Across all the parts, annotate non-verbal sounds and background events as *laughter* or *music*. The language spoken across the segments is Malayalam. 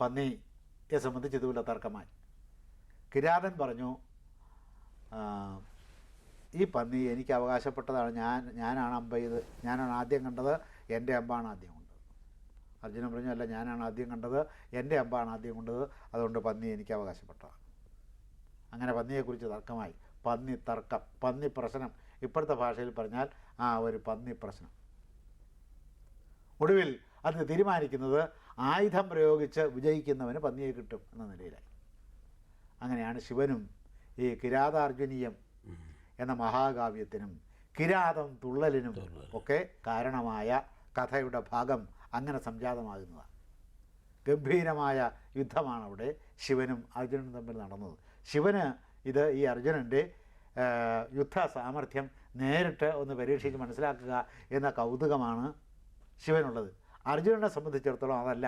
പന്നിയെ സംബന്ധിച്ച് ഇതുപോലെ തർക്കമായി. കിരാതൻ പറഞ്ഞു ഈ പന്നി എനിക്ക് അവകാശപ്പെട്ടതാണ്. ഞാൻ ഞാനാണ് അമ്പ ഇത് ഞാനാണ് ആദ്യം കണ്ടത്. എന്റെ അമ്പാണ് ആദ്യം കൊണ്ടത്. അർജുനൻ പറഞ്ഞു അല്ല ഞാനാണ് ആദ്യം കണ്ടത്. എന്റെ അമ്പാണ് ആദ്യം കൊണ്ടത്. അതുകൊണ്ട് പന്നി എനിക്ക് അവകാശപ്പെട്ടതാണ്. അങ്ങനെ പന്നിയെക്കുറിച്ച് തർക്കമായി. പന്നി തർക്കം പന്നി പ്രശ്നം. ഇപ്പോഴത്തെ ഭാഷയിൽ പറഞ്ഞാൽ ആ ഒരു പന്നി പ്രശ്നം. ഒടുവിൽ അത് തീരുമാനിക്കുന്നത് ആയുധം പ്രയോഗിച്ച് വിജയിക്കുന്നവന് പന്നിയെ കിട്ടും എന്ന നിലയിലായി അങ്ങനെയാണ് ശിവനും ഈ കിരാതാർജുനീയം എന്ന മഹാകാവ്യത്തിനും കിരാതം തുള്ളലിനും ഒക്കെ കാരണമായ കഥയുടെ ഭാഗം അങ്ങനെ സംജാതമാകുന്നതാണ് ഗംഭീരമായ യുദ്ധമാണ് അവിടെ ശിവനും അർജുനനും തമ്മിൽ നടന്നത്. ശിവന് ഇത് ഈ അർജുനന്റെ യുദ്ധ സാമർഥ്യം നേരിട്ട് ഒന്ന് പരീക്ഷിച്ച് മനസ്സിലാക്കുക എന്ന കൗതുകമാണ് ശിവനുള്ളത്. അർജുനനെ സംബന്ധിച്ചിടത്തോളം അതല്ല.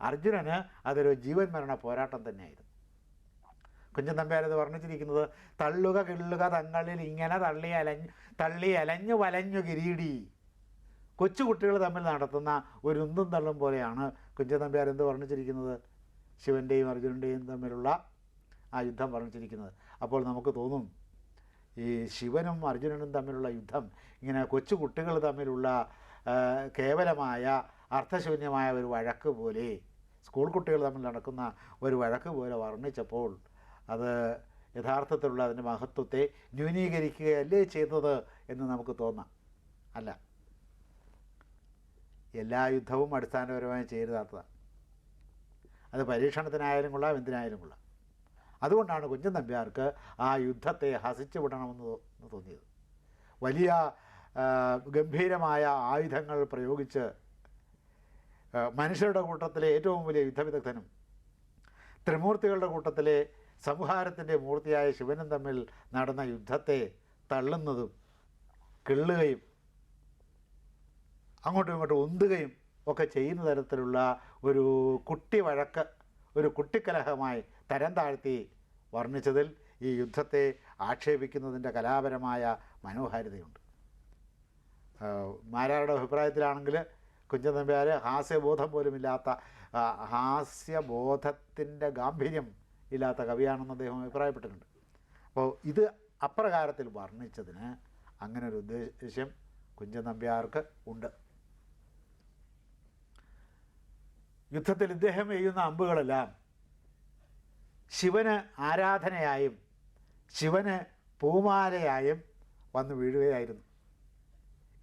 അർജുനന് അതൊരു ജീവൻ മരണ പോരാട്ടം തന്നെയായിരുന്നു. കുഞ്ചൻ തമ്പ്യാരത് വർണിച്ചിരിക്കുന്നത് തള്ളുക കിള്ളുക തങ്ങളിൽ ഇങ്ങനെ തള്ളി അലഞ്ഞു തള്ളി അലഞ്ഞു വലഞ്ഞു കിരീടി. കൊച്ചുകുട്ടികൾ തമ്മിൽ നടത്തുന്ന ഒരു ഉന്തും തള്ളും പോലെയാണ് കുഞ്ചൻ തമ്പിയാർ എന്ത് വർണിച്ചിരിക്കുന്നത്? ശിവന്റെയും അർജുനന്റെയും തമ്മിലുള്ള ആ യുദ്ധം വർണിച്ചിരിക്കുന്നത്. അപ്പോൾ നമുക്ക് തോന്നും ഈ ശിവനും അർജുനനും തമ്മിലുള്ള യുദ്ധം ഇങ്ങനെ കൊച്ചു കുട്ടികൾ തമ്മിലുള്ള കേവലമായ അർത്ഥശൂന്യമായ ഒരു വഴക്ക് പോലെ സ്കൂൾ കുട്ടികൾ തമ്മിൽ നടക്കുന്ന ഒരു വഴക്ക് പോലെ വർണിച്ചപ്പോൾ അത് യഥാർത്ഥത്തിലുള്ള അതിന്റെ മഹത്വത്തെ ന്യൂനീകരിക്കുകയല്ലേ ചെയ്യുന്നത് എന്ന് നമുക്ക് തോന്നാം. അല്ല. എല്ലാ യുദ്ധവും അടിസ്ഥാനപരമായി ചെയ്താത്തതാണ് അത് പരീക്ഷണത്തിനായാലും കൊള്ളാം എന്തിനായാലും കൊള്ളാം. അതുകൊണ്ടാണ് കുഞ്ഞൻ നമ്പ്യാർക്ക് ആ യുദ്ധത്തെ ഹസിച്ചു വിടണമെന്ന് തോന്നിയത്. വലിയ ഗംഭീരമായ ആയുധങ്ങൾ പ്രയോഗിച്ച് മനുഷ്യരുടെ കൂട്ടത്തിലെ ഏറ്റവും വലിയ യുദ്ധവിദഗ്ധനും ത്രിമൂർത്തികളുടെ കൂട്ടത്തിലെ സംഹാരത്തിന്റെ മൂർത്തിയായ ശിവനും തമ്മിൽ നടന്ന യുദ്ധത്തെ തള്ളുന്നതും കിള്ളുകയും അങ്ങോട്ടും ഇങ്ങോട്ടും ഉന്തുകയും ഒക്കെ ചെയ്യുന്ന തരത്തിലുള്ള ഒരു കുട്ടി വഴക്ക് ഒരു കുട്ടിക്കലഹമായി തരം താഴ്ത്തി വർണിച്ചതിൽ ഈ യുദ്ധത്തെ ആക്ഷേപിക്കുന്നതിന്റെ കലാപരമായ മനോഹാരിതയുണ്ട്. മാരാരുടെ അഭിപ്രായത്തിലാണെങ്കിൽ കുഞ്ചൻ നമ്പ്യാർ ഹാസ്യബോധം പോലുമില്ലാത്ത ഹാസ്യബോധത്തിന്റെ ഗാംഭീര്യം ഇല്ലാത്ത കവിയാണെന്ന് അദ്ദേഹം അഭിപ്രായപ്പെട്ടിട്ടുണ്ട്. അപ്പോൾ ഇത് അപ്രകാരത്തിൽ വർണിച്ചതിന് അങ്ങനെ ഒരു ഉദ്ദേശ്യം കുഞ്ചൻ നമ്പ്യാർക്ക് ഉണ്ട്. യുദ്ധത്തിൽ ഇദ്ദേഹം എഴുതുന്ന അമ്പുകളെല്ലാം ശിവന് ആരാധനയായും ശിവന് പൂമാലയായും വന്ന് വീഴുകയായിരുന്നു.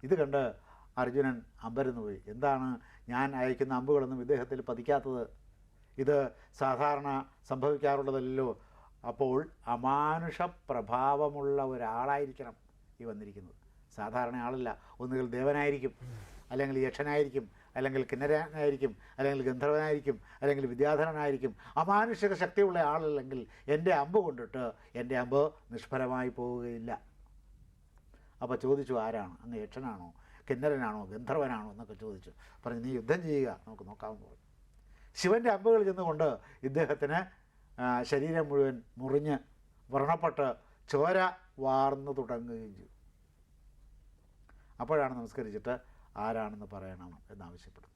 ഇത് കണ്ട് അർജുനൻ അമ്പരന്നുപോയി. എന്താണ് ഞാൻ അയക്കുന്ന അമ്പുകളൊന്നും ഇദ്ദേഹത്തിൽ പതിക്കാത്തത്? ഇത് സാധാരണ സംഭവിക്കാറുള്ളതല്ലോ അപ്പോൾ അമാനുഷ പ്രഭാവമുള്ള ഒരാളായിരിക്കണം ഈ വന്നിരിക്കുന്നത്. സാധാരണ ആളല്ല. ഒന്നുകിൽ ദേവനായിരിക്കും അല്ലെങ്കിൽ യക്ഷനായിരിക്കും അല്ലെങ്കിൽ കിന്നരനായിരിക്കും അല്ലെങ്കിൽ ഗന്ധർവനായിരിക്കും അല്ലെങ്കിൽ വിദ്യാധരനായിരിക്കും. അമാനുഷിക ശക്തിയുള്ള ആളല്ലെങ്കിൽ എന്റെ അമ്പ് കൊണ്ടിട്ട് എന്റെ അമ്പ് നിഷ്ഫലമായി പോവുകയില്ല. അപ്പോൾ ചോദിച്ചു ആരാണ്? അങ്ങ് യക്ഷനാണോ? കിന്നരനാണോ ഗന്ധർവനാണോ എന്നൊക്കെ ചോദിച്ചു. പറഞ്ഞു നീ യുദ്ധം ചെയ്യുക. നമുക്ക് നോക്കാമെന്ന് പറഞ്ഞു. ശിവന്റെ അമ്പുകൾ ചെന്നുകൊണ്ട് ഇദ്ദേഹത്തിന് ശരീരം മുഴുവൻ മുറിഞ്ഞ് വ്രണപ്പെട്ട് ചോര വാർന്നു തുടങ്ങുകയും ചെയ്തു. അപ്പോഴാണ് നമസ്കരിച്ചിട്ട് ആരാണെന്ന് പറയണം എന്നാവശ്യപ്പെടുന്നത്.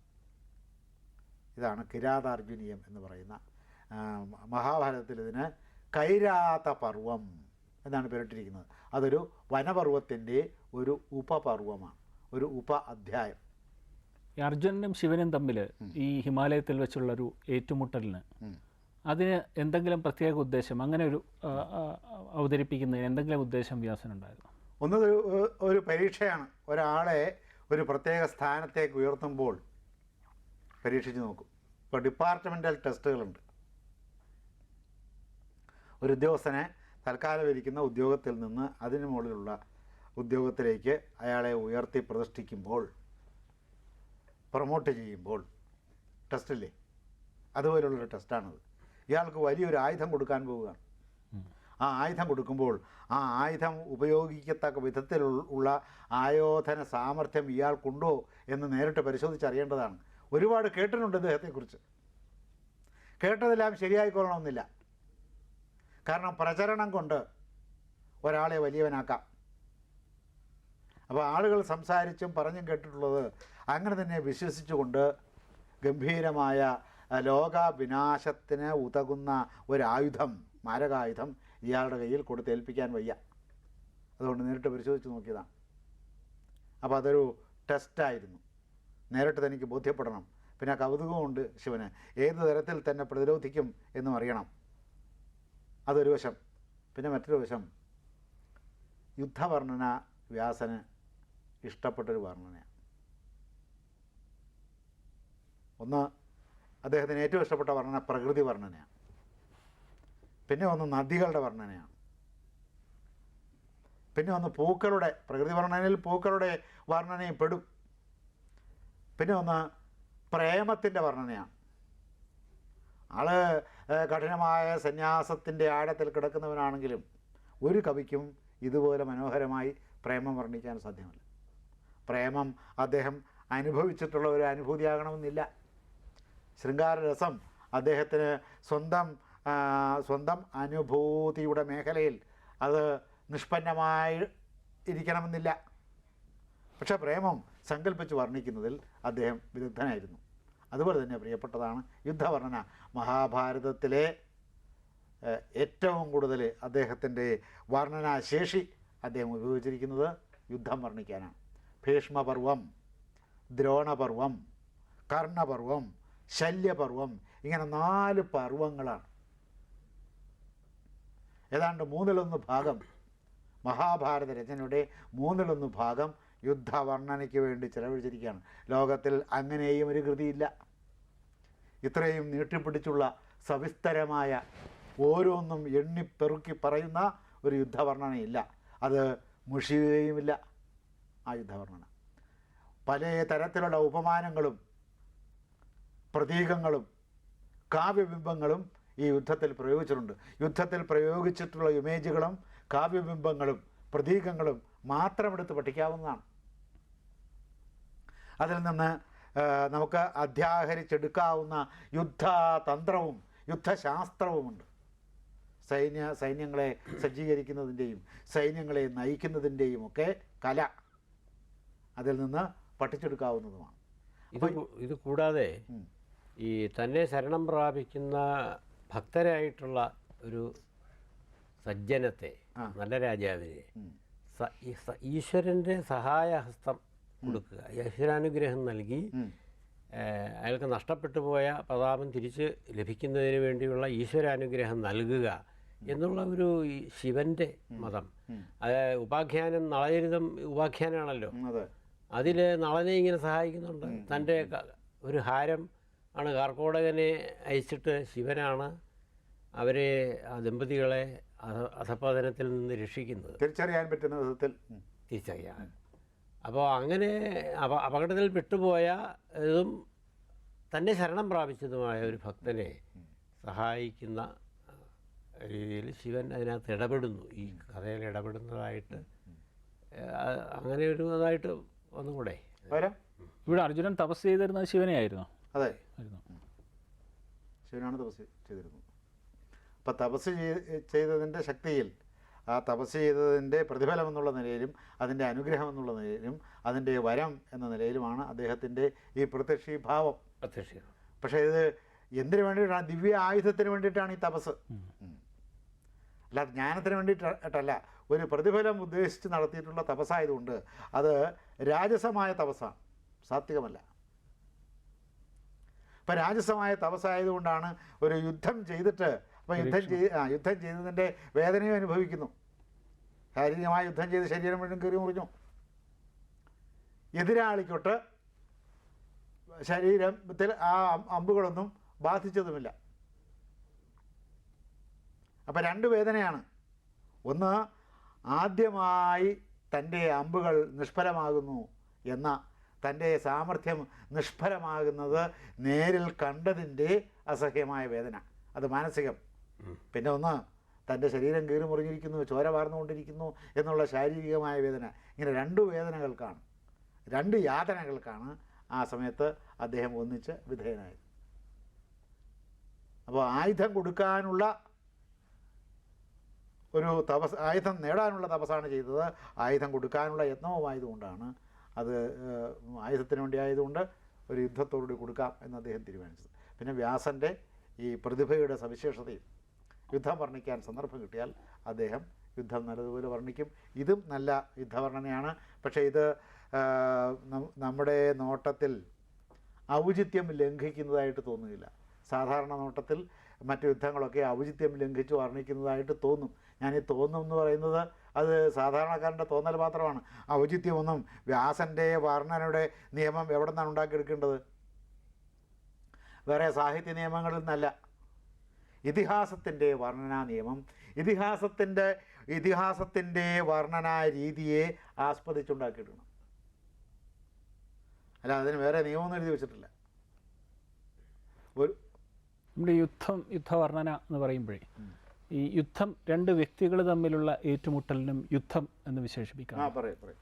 ഇതാണ് കിരാതാർജുനീയം എന്ന് പറയുന്ന മഹാഭാരതത്തിൽ ഇതിന് കൈരാത പർവം എന്നാണ് പേരിട്ടിരിക്കുന്നത്. അതൊരു വനപർവത്തിന്റെ ഒരു ഉപപർവമാണ് ഒരു ഉപ അധ്യായം ഈ അർജുനനും ശിവനും തമ്മിൽ ഈ ഹിമാലയത്തിൽ വെച്ചുള്ള ഒരു ഏറ്റുമുട്ടലിന്. അതിന് എന്തെങ്കിലും പ്രത്യേക ഉദ്ദേശം അങ്ങനെ ഒരു അവതരിപ്പിക്കുന്നതിന് എന്തെങ്കിലും ഉദ്ദേശം വ്യാസനുണ്ടായിരുന്നു ഒന്ന് ഒരു- ഒരു പരീക്ഷയാണ്. ഒരാളെ ഒരു പ്രത്യേക സ്ഥാനത്തേക്ക് ഉയർത്തുമ്പോൾ പരീക്ഷിച്ച് നോക്കും. ഇപ്പോൾ ഡിപ്പാർട്ട്മെന്റൽ ടെസ്റ്റുകളുണ്ട്. ഒരു ഉദ്യോഗസ്ഥനെ തൽക്കാലം ഇരിക്കുന്ന ഉദ്യോഗത്തിൽ നിന്ന് അതിന് മുകളിലുള്ള ഉദ്യോഗത്തിലേക്ക് അയാളെ ഉയർത്തി പ്രതിഷ്ഠിക്കുമ്പോൾ പ്രൊമോട്ട് ചെയ്യുമ്പോൾ ടെസ്റ്റില്ലേ അതുപോലുള്ളൊരു ടെസ്റ്റാണത് ഇയാൾക്ക് വലിയൊരു ആയുധം കൊടുക്കാൻ പോവുകയാണ്. ആ ആയുധം കൊടുക്കുമ്പോൾ ആ ആയുധം ഉപയോഗിക്കത്തക്ക വിധത്തിൽ ഉള്ള ആയോധന സാമർഥ്യം ഇയാൾക്കുണ്ടോ എന്ന് നേരിട്ട് പരിശോധിച്ചറിയേണ്ടതാണ്. ഒരുപാട് കേട്ടിട്ടുണ്ട് ഇദ്ദേഹത്തെക്കുറിച്ച്. കേട്ടതെല്ലാം ശരിയായിക്കൊള്ളണമെന്നില്ല. കാരണം പ്രചരണം കൊണ്ട് ഒരാളെ വലിയവനാക്കാം. അപ്പോൾ ആളുകൾ സംസാരിച്ചും പറഞ്ഞും കേട്ടിട്ടുള്ളത് അങ്ങനെ തന്നെ വിശ്വസിച്ചുകൊണ്ട് ഗംഭീരമായ ലോകവിനാശത്തിന് ലോക വിനാശത്തിന് ഉതകുന്ന ഒരായുധം മാരകായുധം ഇയാളുടെ കയ്യിൽ കൊടുത്തേൽപ്പിക്കാൻ വയ്യ. അതുകൊണ്ട് നേരിട്ട് പരിശോധിച്ച് നോക്കിയതാണ്. അപ്പോൾ അതൊരു ടെസ്റ്റായിരുന്നു നേരിട്ട് തനിക്ക് ബോധ്യപ്പെടണം. പിന്നെ കൗതുകമുണ്ട് ശിവന്. ഏത് തരത്തിൽ തന്നെ പ്രതിരോധിക്കും എന്നും അറിയണം. അതൊരു വശം. പിന്നെ മറ്റൊരു വശം. യുദ്ധവർണന വ്യാസന് ഇഷ്ടപ്പെട്ടൊരു വർണനയാണ്. ഒന്ന് അദ്ദേഹത്തിന് ഏറ്റവും ഇഷ്ടപ്പെട്ട വർണന പ്രകൃതി വർണനയാണ്. പിന്നെ ഒന്ന് നദികളുടെ വർണനയാണ്. പിന്നെ ഒന്ന് പൂക്കളുടെ പ്രകൃതി വർണനയിൽ പൂക്കളുടെ വർണനയും പെടും. പിന്നെ ഒന്ന് പ്രേമത്തിന്റെ വർണനയാണ്. ആൾ കഠിനമായ സന്യാസത്തിന്റെ ആഴത്തിൽ കിടക്കുന്നവനാണെങ്കിലും ഒരു കവിക്കും ഇതുപോലെ മനോഹരമായി പ്രേമം വർണിക്കാൻ സാധ്യമല്ല. പ്രേമം അദ്ദേഹം അനുഭവിച്ചിട്ടുള്ള ഒരു അനുഭൂതിയാകണമെന്നില്ല. ശൃംഗാരരസം അദ്ദേഹത്തിന് സ്വന്തം സ്വന്തം അനുഭൂതിയുടെ മേഖലയിൽ അത് നിഷ്പന്നമായി ഇരിക്കണമെന്നില്ല. പക്ഷേ പ്രേമം സങ്കല്പിച്ച് വർണിക്കുന്നതിൽ അദ്ദേഹം വിദഗ്ധനായിരുന്നു. അതുപോലെ തന്നെ പ്രിയപ്പെട്ടതാണ് യുദ്ധവർണന മഹാഭാരതത്തിലെ ഏറ്റവും കൂടുതൽ അദ്ദേഹത്തിന്റെ വർണനാശേഷി അദ്ദേഹം ഉപയോഗിച്ചിരിക്കുന്നത് യുദ്ധം വർണിക്കാനാണ്. ഭീഷ്മപർവം ദ്രോണപർവം കർണപർവം ശല്യപർവം ഇങ്ങനെ നാല് പർവങ്ങളാണ് ഏതാണ്ട് മൂന്നിലൊന്ന് ഭാഗം മഹാഭാരത രചനയുടെ മൂന്നിലൊന്ന് ഭാഗം യുദ്ധവർണനയ്ക്ക് വേണ്ടി ചെലവഴിച്ചിരിക്കുകയാണ് ലോകത്തിൽ അങ്ങനെയും ഒരു കൃതിയില്ല ഇത്രയും നീട്ടിപ്പിടിച്ചുള്ള സവിസ്തരമായ ഓരോന്നും എണ്ണിപ്പെറുക്കി പറയുന്ന ഒരു യുദ്ധവർണനയില്ല അത് മുഷിയുകയുമില്ല ആ യുദ്ധവർണന പല തരത്തിലുള്ള ഉപമാനങ്ങളും പ്രതീകങ്ങളും കാവ്യബിംബങ്ങളും ഈ യുദ്ധത്തിൽ പ്രയോഗിച്ചിട്ടുണ്ട്. യുദ്ധത്തിൽ പ്രയോഗിച്ചിട്ടുള്ള ഇമേജുകളും കാവ്യബിംബങ്ങളും പ്രതീകങ്ങളും മാത്രം മാത്രമെടുത്ത് പഠിക്കാവുന്നതാണ്. അതിൽ നിന്ന് നമുക്ക് അധ്യാഹരിച്ചെടുക്കാവുന്ന യുദ്ധതന്ത്രവും യുദ്ധശാസ്ത്രവുമുണ്ട്. സൈന്യ സൈന്യങ്ങളെ സജ്ജീകരിക്കുന്നതിന്റെയും സൈന്യങ്ങളെ നയിക്കുന്നതിന്റെയും ഒക്കെ കല. അതിൽ നിന്ന് പഠിച്ചെടുക്കാവുന്നതുമാണ്. ഇത് ഇത് കൂടാതെ ഈ തന്നെ ശരണം പ്രാപിക്കുന്ന ഭക്തരായിട്ടുള്ള ഒരു സജ്ജനത്തെ നല്ല രാജാവിനെ ഈശ്വരന്റെ സഹായഹസ്തം കൊടുക്കുക ഈശ്വരാനുഗ്രഹം നൽകി അയാൾക്ക് നഷ്ടപ്പെട്ടു പോയ പ്രതാപം തിരിച്ച് ലഭിക്കുന്നതിന് വേണ്ടിയുള്ള ഈശ്വരാനുഗ്രഹം നൽകുക എന്നുള്ള ഒരു ശിവന്റെ മതം. അത് ഉപാഖ്യാനം നളചരിതം ഉപാഖ്യാനാണല്ലോ. അതിൽ നളനെ ഇങ്ങനെ സഹായിക്കുന്നുണ്ട്. തന്റെ ഒരു ഹാരം ആണ്. കാർക്കോടകനെ അയച്ചിട്ട് ശിവനാണ് അവരെ ആ ദമ്പതികളെ അധപ്പതനത്തിൽ നിന്ന് രക്ഷിക്കുന്നത്. തിരിച്ചറിയാൻ പറ്റുന്ന വിധത്തിൽ. തിരിച്ചറിയാൻ. അപ്പോൾ അങ്ങനെ അപ അപകടത്തിൽ പെട്ടുപോയ ഇതും തന്നെ ശരണം പ്രാപിച്ചതുമായ ഒരു ഭക്തനെ സഹായിക്കുന്ന രീതിയിൽ ശിവൻ അതിനകത്ത് ഇടപെടുന്നു. ഈ കഥയിൽ ഇടപെടുന്നതായിട്ട് അങ്ങനെ ഒരു ഇതായിട്ട് ഒന്നുകൂടെ ഇവിടെ അർജുനൻ തപസ് ചെയ്തിരുന്നത് ശിവനെയായിരുന്നു അതെ. ആയിരുന്നു. ശിവനാണ് തപസ് ചെയ്തിരുന്നത്. അപ്പം തപസ് ചെയ്- ചെയ്തതിന്റെ ശക്തിയിൽ ആ തപസ് ചെയ്തതിന്റെ പ്രതിഫലം എന്നുള്ള നിലയിലും അതിന്റെ അനുഗ്രഹം എന്നുള്ള നിലയിലും അതിന്റെ വരം എന്ന നിലയിലുമാണ് അദ്ദേഹത്തിന്റെ ഈ പ്രത്യക്ഷീഭാവം. പ്രത്യക്ഷം പക്ഷേ ഇത് എന്തിനു വേണ്ടിയിട്ടാണ്? ദിവ്യ ആയുധത്തിന് വേണ്ടിയിട്ടാണ് ഈ തപസ്. അല്ലാതെ ജ്ഞാനത്തിന് വേണ്ടിയിട്ടല്ല ഒരു പ്രതിഫലം ഉദ്ദേശിച്ച് നടത്തിയിട്ടുള്ള തപസ്സായതുകൊണ്ട് അത് രാജസമായ തപസ്സാണ്. സാത്വികമല്ല. ഇപ്പം രാജസമായ തപസ്സായതുകൊണ്ടാണ് ഒരു യുദ്ധം ചെയ്തിട്ട് അപ്പോൾ യുദ്ധം ചെയ്ത് ആ യുദ്ധം ചെയ്തതിന്റെ വേദനയും അനുഭവിക്കുന്നു. ശാരീരികമായ യുദ്ധം ചെയ്ത് ശരീരം മുഴുവൻ കയറി മുറിഞ്ഞു. എതിരാളിക്കൊട്ട് ശരീരത്തിൽ ആ അമ്പുകളൊന്നും ബാധിച്ചതുമില്ല. അപ്പം രണ്ട് വേദനയാണ്. ഒന്ന് ആദ്യമായി തന്റെ അമ്പുകൾ നിഷ്ഫലമാകുന്നു എന്ന തന്റെ സാമർഥ്യം നിഷ്ഫലമാകുന്നത് നേരിൽ കണ്ടതിന്റെ അസഹ്യമായ വേദന. അത് മാനസികം. പിന്നെ ഒന്ന് തന്റെ ശരീരം കീറി മുറിഞ്ഞിരിക്കുന്നു ചോര വാർന്നുകൊണ്ടിരിക്കുന്നു എന്നുള്ള ശാരീരികമായ വേദന. ഇങ്ങനെ രണ്ട് വേദനകൾക്കാണ് രണ്ട് യാതനകൾക്കാണ് ആ സമയത്ത് അദ്ദേഹം ഒന്നിച്ച് വിധേയനായത്. അപ്പോൾ ആയുധം കൊടുക്കാനുള്ള ഒരു തപസ് ആയുധം നേടാനുള്ള തപസ്സാണ് ചെയ്തത്. ആയുധം കൊടുക്കാനുള്ള യത്നവുമായതുകൊണ്ടാണ് അത് ആയുധത്തിന് വേണ്ടി ആയതുകൊണ്ട് ഒരു യുദ്ധത്തോടുകൂടി കൊടുക്കാം എന്ന് അദ്ദേഹം തീരുമാനിച്ചത്. പിന്നെ വ്യാസന്റെ ഈ പ്രതിഭയുടെ സവിശേഷതയും യുദ്ധം വർണിക്കാൻ സന്ദർഭം കിട്ടിയാൽ അദ്ദേഹം യുദ്ധം നല്ലതുപോലെ വർണിക്കും. ഇതും നല്ല യുദ്ധവർണനയാണ്. പക്ഷേ ഇത് നമ്മുടെ നോട്ടത്തിൽ ഔചിത്യം ലംഘിക്കുന്നതായിട്ട് തോന്നുന്നില്ല സാധാരണ നോട്ടത്തിൽ മറ്റു യുദ്ധങ്ങളൊക്കെ ഔചിത്യം ലംഘിച്ച് വർണിക്കുന്നതായിട്ട് തോന്നും. ഞാൻ ഈ തോന്നും എന്ന് പറയുന്നത് അത് സാധാരണക്കാരന്റെ തോന്നൽ മാത്രമാണ്. ഔചിത്യമൊന്നും വ്യാസന്റെ വർണനയുടെ നിയമം എവിടെ നിന്നാണ് ഉണ്ടാക്കിയെടുക്കേണ്ടത്? വേറെ സാഹിത്യ നിയമങ്ങളിൽ നിന്നല്ല. ഇതിഹാസത്തിന്റെ വർണനാ നിയമം ഇതിഹാസത്തിന്റെ ഇതിഹാസത്തിന്റെ വർണനാ രീതിയെ ആസ്പദിച്ചുണ്ടാക്കിയിട്ടുണ്ട് അല്ല അതിന് വേറെ നിയമമൊന്നും എഴുതി വെച്ചിട്ടില്ല. ഒരു നമ്മുടെ യുദ്ധം യുദ്ധവർണന എന്ന് പറയുമ്പോഴേ ഈ യുദ്ധം രണ്ട് വ്യക്തികൾ തമ്മിലുള്ള ഏറ്റുമുട്ടലിനും യുദ്ധം എന്ന് ആ വിശേഷിപ്പിക്കാം പറയാം പറയും.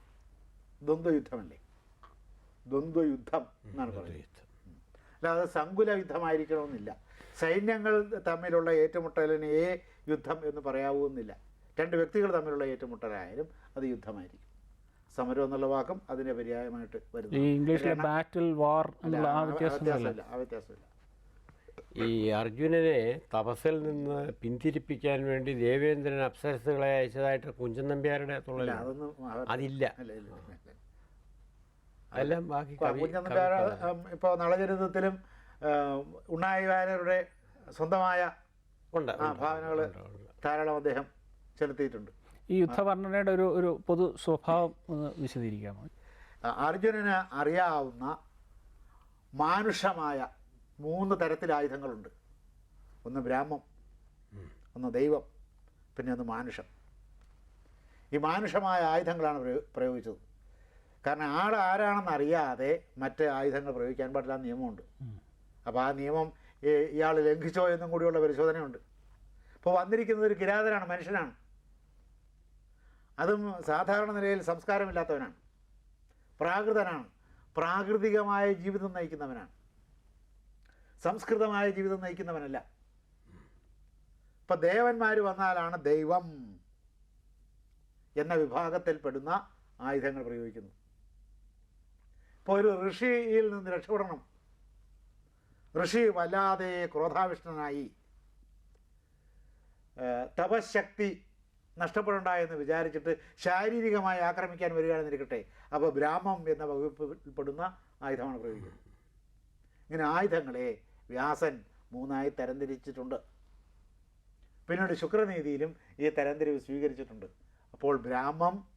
ദ്വന്ദ്വയുദ്ധമല്ലേ? ദ്വന്ദ്വയുദ്ധം എന്നാണ് പറയുന്നത്. അല്ലാതെ സങ്കുല യുദ്ധമായിരിക്കണമെന്നില്ല സൈന്യങ്ങൾ തമ്മിലുള്ള ഏറ്റുമുട്ടലിന് ഏ യുദ്ധം എന്ന് പറയാവുന്നില്ല. രണ്ട് വ്യക്തികൾ തമ്മിലുള്ള ഏറ്റുമുട്ടലായാലും അത് യുദ്ധമായിരിക്കും. സമരം എന്നുള്ള വാക്കും അതിന് പര്യായമായിട്ട് വരുന്നു. ഇംഗ്ലീഷിലെ ബാറ്റിൽ വാർ എന്നുള്ള ആ ആ വ്യത്യാസമില്ല ആ വ്യത്യാസമില്ല. ഈ അർജുനനെ തപസ്സിൽ നിന്ന് പിന്തിരിപ്പിക്കാൻ വേണ്ടി ദേവേന്ദ്രൻ അപ്സരസുകളെ അയച്ചതായിട്ട് കുഞ്ചൻ നമ്പ്യാരുടെ അതില്ല. അതെല്ലാം. ബാക്കി കവി നമ്പ്യാർ ഇപ്പോൾ നളചരിതത്തിലും ഉണ്ണായി വാര്യരുടെ സ്വന്തമായ ഉണ്ട് ആ ഭാവനകൾ ധാരാളം അദ്ദേഹം ചെലുത്തിയിട്ടുണ്ട്. ഈ യുദ്ധവർണനയുടെ ഒരു ഒരു പൊതു സ്വഭാവം ഒന്ന് വിശദീകരിക്കാമോ? അർജുനന് അറിയാവുന്ന മാനുഷമായ മൂന്ന് തരത്തിൽ ആയുധങ്ങളുണ്ട് ഒന്ന് ബ്രാഹ്മം ഒന്ന് ദൈവം പിന്നെ ഒന്ന് മാനുഷം. ഈ മാനുഷമായ ആയുധങ്ങളാണ് പ്രയോ- പ്രയോഗിച്ചത്. കാരണം ആൾ ആരാണെന്ന് അറിയാതെ മറ്റ് ആയുധങ്ങൾ പ്രയോഗിക്കാൻ പാടില്ല നിയമമുണ്ട്. അപ്പോൾ ആ നിയമം ഇയാൾ ലംഘിച്ചോ എന്നും കൂടിയുള്ള പരിശോധനയുണ്ട്. ഇപ്പോൾ വന്നിരിക്കുന്നത് ഒരു കിരാതനാണ് മനുഷ്യനാണ്. അതും സാധാരണ നിലയിൽ സംസ്കാരമില്ലാത്തവനാണ്. പ്രാകൃതനാണ്. പ്രാകൃതികമായ ജീവിതം നയിക്കുന്നവനാണ്. സംസ്കൃതമായ ജീവിതം നയിക്കുന്നവനല്ല. ഇപ്പം ദേവന്മാർ വന്നാലാണ് ദൈവം എന്ന വിഭാഗത്തിൽപ്പെടുന്ന ആയുധങ്ങൾ പ്രയോഗിക്കുന്നു. ഇപ്പോൾ ഒരു ഋഷിയിൽ നിന്ന് രക്ഷപ്പെടണം. ഋഷി വല്ലാതെ ക്രോധാവിഷ്ണനായി തപശക്തി നഷ്ടപ്പെടണ്ട എന്ന് വിചാരിച്ചിട്ട് ശാരീരികമായി ആക്രമിക്കാൻ വരികയാണെന്നിരിക്കട്ടെ. അപ്പോൾ ബ്രാഹ്മം എന്ന വകുപ്പിൽപ്പെടുന്ന ആയുധമാണ് പ്രയോഗിക്കുന്നത്. ഇങ്ങനെ ആയുധങ്ങളെ വ്യാസൻ മൂന്നായി തരംതിരിച്ചിട്ടുണ്ട്. പിന്നീട് ശുക്രനീതിയിലും ഈ തരംതിരിവ് സ്വീകരിച്ചിട്ടുണ്ട്. അപ്പോൾ ബ്രാഹ്മം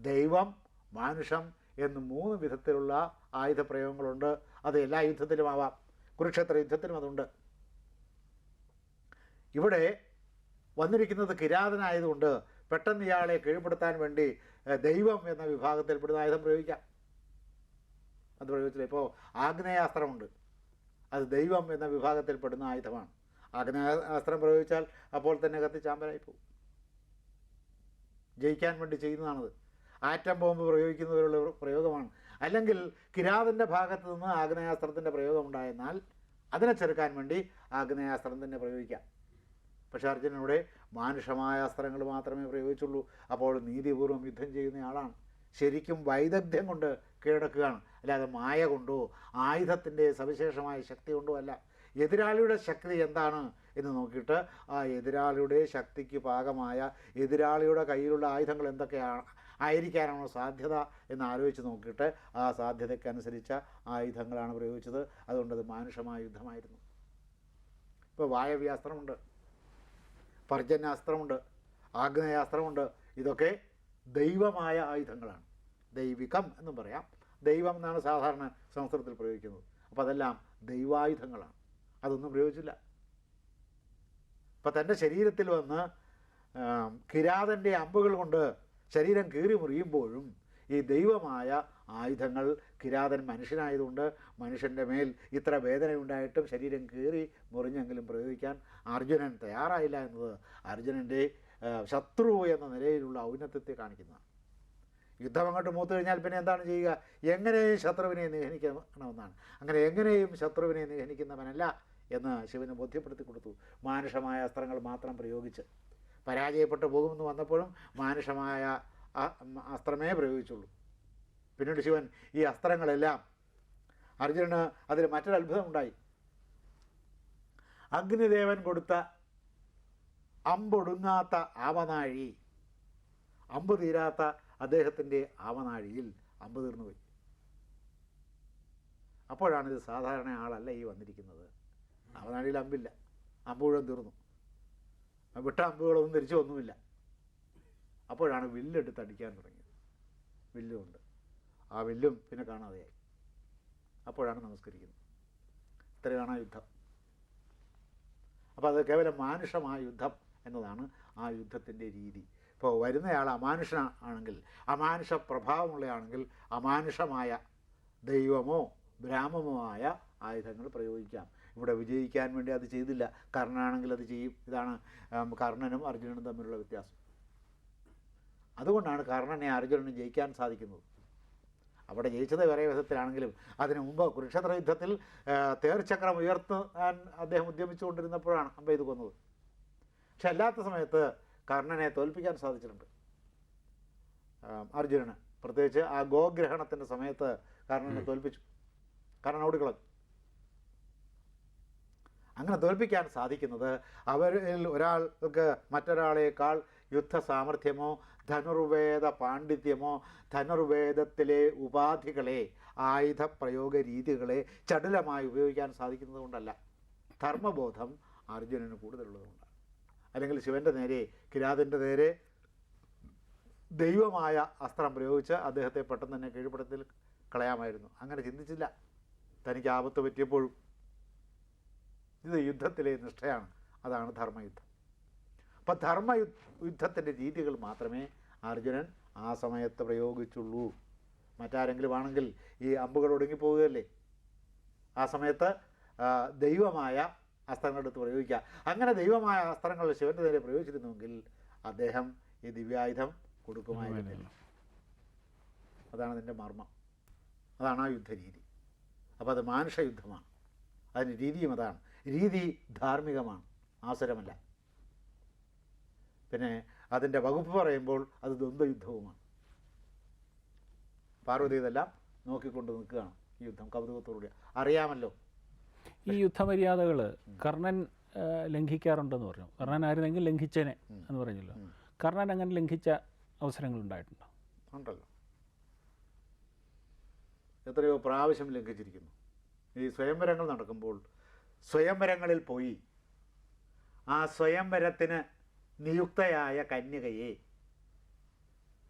ദൈവം മാനുഷം എന്ന് മൂന്ന് വിധത്തിലുള്ള ആയുധപ്രയോഗങ്ങളുണ്ട്. അത് എല്ലാ യുദ്ധത്തിലും ആവാം. കുരുക്ഷേത്ര യുദ്ധത്തിലും അതുണ്ട്. ഇവിടെ വന്നിരിക്കുന്നത് കിരാതനായതുകൊണ്ട് പെട്ടെന്ന് ഇയാളെ കീഴ്പ്പെടുത്താൻ വേണ്ടി ദൈവം എന്ന വിഭാഗത്തിൽപ്പെടുന്ന ആയുധം പ്രയോഗിക്കാം. അത് പ്രയോഗിച്ചില്ല. ഇപ്പോൾ ആഗ്നേയാസ്ത്രമുണ്ട്. അത് ദൈവം എന്ന വിഭാഗത്തിൽപ്പെടുന്ന ആയുധമാണ്. ആഗ്നേയാസ്ത്രം പ്രയോഗിച്ചാൽ അപ്പോൾ തന്നെ കത്തി ചാമ്പലായി പോകും ജയിക്കാൻ വേണ്ടി ചെയ്യുന്നതാണത്. ആറ്റം ബോംബ് പ്രയോഗിക്കുന്നവരുള്ള പ്രയോഗമാണ്. അല്ലെങ്കിൽ കിരാവിന്റെ ഭാഗത്ത് നിന്ന് ആഗ്നേയാസ്ത്രത്തിന്റെ പ്രയോഗം ഉണ്ടായെന്നാൽ അതിനെ ചെറുക്കാൻ വേണ്ടി ആഗ്നേയാസ്ത്രം തന്നെ പ്രയോഗിക്കാം. പക്ഷേ അർജുനനോടെ മാനുഷമായ അസ്ത്രങ്ങൾ മാത്രമേ പ്രയോഗിച്ചുള്ളൂ. അപ്പോൾ നീതിപൂർവം യുദ്ധം ചെയ്യുന്നയാളാണ്. ശരിക്കും വൈദഗ്ധ്യം കൊണ്ട് കീഴടക്കുകയാണ്. അല്ലാതെ മായ കൊണ്ടോ ആയുധത്തിന്റെ സവിശേഷമായ ശക്തി കൊണ്ടോ അല്ല. എതിരാളിയുടെ ശക്തി എന്താണ് എന്ന് നോക്കിയിട്ട് ആ എതിരാളിയുടെ ശക്തിക്ക് പാകമായ എതിരാളിയുടെ കയ്യിലുള്ള ആയുധങ്ങൾ എന്തൊക്കെയാണ് ആയിരിക്കാനാണോ സാധ്യത എന്ന് ആലോചിച്ച് നോക്കിയിട്ട് ആ സാധ്യതയ്ക്കനുസരിച്ച ആയുധങ്ങളാണ് പ്രയോഗിച്ചത്. അതുകൊണ്ടത് മാനുഷമായ യുദ്ധമായിരുന്നു. ഇപ്പോൾ വായവ്യാസ്ത്രമുണ്ട് പർജന്യാസ്ത്രമുണ്ട് ആഗ്നേയാസ്ത്രമുണ്ട്. ഇതൊക്കെ ദൈവമായ ആയുധങ്ങളാണ്. ദൈവികം എന്നും പറയാം. ദൈവം എന്നാണ് സാധാരണ സംസ്കൃതത്തിൽ പ്രയോഗിക്കുന്നത്. അപ്പോൾ അതെല്ലാം ദൈവായുധങ്ങളാണ്. അതൊന്നും പ്രയോഗിച്ചില്ല. അപ്പോൾ തന്റെ ശരീരത്തിൽ വന്ന് കിരാതന്റെ അമ്പുകൾ കൊണ്ട് ശരീരം കീറി മുറിയുമ്പോഴും ഈ ദൈവമായ ആയുധങ്ങൾ കിരാതൻ മനുഷ്യനായതുകൊണ്ട് മനുഷ്യന്റെ മേൽ ഇത്ര വേദനയുണ്ടായിട്ടും ശരീരം കീറി മുറിഞ്ഞെങ്കിലും പ്രയോഗിക്കാൻ അർജുനൻ തയ്യാറായില്ല എന്നത് അർജുനന്റെ ശത്രു എന്ന നിലയിലുള്ള ഔന്നത്യത്തെ കാണിക്കുന്നതാണ്. യുദ്ധം അങ്ങോട്ട് മൂത്തു കഴിഞ്ഞാൽ പിന്നെ എന്താണ് ചെയ്യുക? എങ്ങനെയും ശത്രുവിനെ നിഹനിക്കണമെന്നാണ്. അങ്ങനെ എങ്ങനെയും ശത്രുവിനെ നിഹനിക്കുന്നവനല്ല എന്ന് ശിവന് ബോധ്യപ്പെടുത്തി കൊടുത്തു. മാനുഷമായ അസ്ത്രങ്ങൾ മാത്രം പ്രയോഗിച്ച്. പരാജയപ്പെട്ടു പോകുമെന്ന് വന്നപ്പോഴും മാനുഷമായ അസ്ത്രമേ പ്രയോഗിച്ചുള്ളൂ. പിന്നീട് ശിവൻ ഈ അസ്ത്രങ്ങളെല്ലാം അർജുനന് അതിൽ മറ്റൊരു അത്ഭുതം ഉണ്ടായി അഗ്നിദേവൻ കൊടുത്ത അമ്പൊടുങ്ങാത്ത ആവനാഴി അമ്പ് തീരാത്ത അദ്ദേഹത്തിന്റെ ആവനാഴിയിൽ അമ്പ് തീർന്നുപോയി അപ്പോഴാണ് ഇത് സാധാരണ ആളല്ല ഈ വന്നിരിക്കുന്നത്. ആവനാഴിയിൽ അമ്പില്ല. അമ്പ് മുഴുവൻ തീർന്നു. വിട്ട അമ്പുകളൊന്നും തിരിച്ചു ഒന്നുമില്ല അപ്പോഴാണ് വില്ലെടുത്ത് അടിക്കാൻ തുടങ്ങിയത്. വില്ലുമുണ്ട് ആ വില്ലും പിന്നെ കാണാതെയായി. അപ്പോഴാണ് നമസ്കരിക്കുന്നത്. ഇത്രയാണ് ആ യുദ്ധം. അപ്പോൾ അത് കേവലം മാനുഷമായ യുദ്ധം എന്നതാണ് ആ യുദ്ധത്തിന്റെ രീതി. ഇപ്പോൾ വരുന്നയാൾ അമാനുഷ ആണെങ്കിൽ അമാനുഷ പ്രഭാവമുള്ളയാണെങ്കിൽ അമാനുഷമായ ദൈവമോ ബ്രാഹ്മമോ ആയ ആയുധങ്ങൾ പ്രയോഗിക്കാം. ഇവിടെ വിജയിക്കാൻ വേണ്ടി അത് ചെയ്തില്ല. കർണനാണെങ്കിൽ അത് ചെയ്യും. ഇതാണ് കർണനും അർജുനനും തമ്മിലുള്ള വ്യത്യാസം. അതുകൊണ്ടാണ് കർണനെ അർജുനനും ജയിക്കാൻ സാധിക്കുന്നത്. അവിടെ ജയിച്ചത് വേറെ വിധത്തിലാണെങ്കിലും അതിനു മുമ്പ് കുരുക്ഷേത്ര യുദ്ധത്തിൽ തേർച്ചക്രം ഉയർത്താൻ അദ്ദേഹം ഉദ്യമിച്ചുകൊണ്ടിരുന്നപ്പോഴാണ് അമ്പ ഇത് കൊന്നത്. പക്ഷെ അല്ലാത്ത സമയത്ത് കർണനെ തോൽപ്പിക്കാൻ സാധിച്ചിട്ടുണ്ട്. അർജുനന്. പ്രത്യേകിച്ച് ആ ഗോഗ്രഹണത്തിന്റെ സമയത്ത് കർണനെ തോൽപ്പിച്ചു. കർണൻ ഓടിക്കളഞ്ഞു. അങ്ങനെ തോൽപ്പിക്കാൻ സാധിക്കുന്നത് അവരിൽ ഒരാൾക്ക് മറ്റൊരാളേക്കാൾ യുദ്ധ സാമർഥ്യമോ ധനുർവേദ പാണ്ഡിത്യമോ ധനുർവേദത്തിലെ ഉപാധികളെ ആയുധ പ്രയോഗ രീതികളെ ചടുലമായി ഉപയോഗിക്കാൻ സാധിക്കുന്നത് കൊണ്ടല്ല ധർമ്മബോധം അർജുനന് കൂടുതലുള്ളതുകൊണ്ടാണ്. അല്ലെങ്കിൽ ശിവന്റെ നേരെ കിരാതന്റെ നേരെ ദൈവമായ അസ്ത്രം പ്രയോഗിച്ച് അദ്ദേഹത്തെ പെട്ടെന്ന് തന്നെ കീഴ്പ്പെടുത്തിൽ കളയാമായിരുന്നു. അങ്ങനെ ചിന്തിച്ചില്ല. തനിക്ക് ആപത്ത് പറ്റിയപ്പോഴും. ഇത് യുദ്ധത്തിലെ നിഷ്ഠയാണ്. അതാണ് ധർമ്മയുദ്ധം. അപ്പം ധർമ്മ യുദ്ധത്തിന്റെ രീതികൾ മാത്രമേ അർജുനൻ ആ സമയത്ത് പ്രയോഗിച്ചുള്ളൂ. മറ്റാരെങ്കിലും ആണെങ്കിൽ ഈ അമ്പുകൾ ഒടുങ്ങിപ്പോവുകയല്ലേ ആ സമയത്ത് ദൈവമായ അസ്ത്രങ്ങളെടുത്ത് പ്രയോഗിക്കുക. അങ്ങനെ ദൈവമായ അസ്ത്രങ്ങൾ ശിവന്റെ നേരെ പ്രയോഗിച്ചിരുന്നുവെങ്കിൽ അദ്ദേഹം ഈ ദിവ്യായുധം കൊടുക്കുമായിരുന്നില്ല. അതാണ് അതിന്റെ മർമ്മം. അതാണ് ആ യുദ്ധരീതി. അപ്പോൾ അത് മാനുഷയുദ്ധമാണ്. അതിന് രീതിയും അതാണ്. രീതി ധാർമ്മികമാണ്. ആസുരമല്ല. പിന്നെ അതിന്റെ വകുപ്പ് പറയുമ്പോൾ അത് ദ്വന്ദ്വയുദ്ധവുമാണ്. പാർവതി ഇതെല്ലാം നോക്കിക്കൊണ്ട് നിൽക്കുകയാണ് ഈ യുദ്ധം കൗതുകത്തോടുകൂടി അറിയാമല്ലോ ഈ യുദ്ധമര്യാദകൾ കർണൻ ലംഘിക്കാറുണ്ടെന്ന് പറഞ്ഞു. കർണൻ ആയിരുന്നെങ്കിൽ ലംഘിച്ചേനെ എന്ന് പറഞ്ഞല്ലോ. കർണൻ അങ്ങനെ ലംഘിച്ച അവസരങ്ങൾ ഉണ്ടായിട്ടുണ്ടോ? ഉണ്ടല്ലോ. എത്രയോ പ്രാവശ്യം ലംഘിച്ചിരിക്കുന്നു. ഈ സ്വയംവരങ്ങൾ നടക്കുമ്പോൾ സ്വയംവരങ്ങളിൽ പോയി ആ സ്വയംവരത്തിന് നിയുക്തയായ കന്യകയെ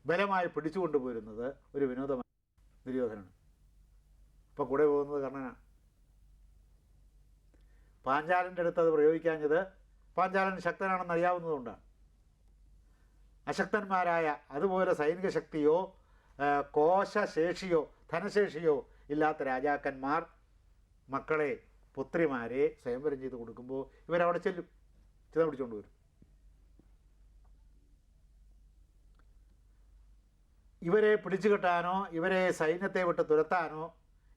ബലമായി പിടിച്ചുകൊണ്ടുപോരുന്നത് ഒരു വിനോദമായ. ദുര്യോധനാണ്. ഇപ്പോൾ കൂടെ പോകുന്നത് കർണനാണ്. പാഞ്ചാലന്റെ അടുത്ത് അത് പ്രയോഗിക്കാഞ്ഞത് പാഞ്ചാലൻ ശക്തനാണെന്ന് അറിയാവുന്നതുകൊണ്ടാണ് അശക്തന്മാരായ അതുപോലെ സൈനിക ശക്തിയോ കോശശേഷിയോ ധനശേഷിയോ ഇല്ലാത്ത രാജാക്കന്മാർ മക്കളെ പുത്രിമാരെ സ്വയംവരം ചെയ്ത് കൊടുക്കുമ്പോൾ ഇവരവിടെ ചെല്ലും. ചിത പിടിച്ചുകൊണ്ട് വരും. ഇവരെ പിടിച്ചു കെട്ടാനോ ഇവരെ സൈന്യത്തെ വിട്ട് തുരത്താനോ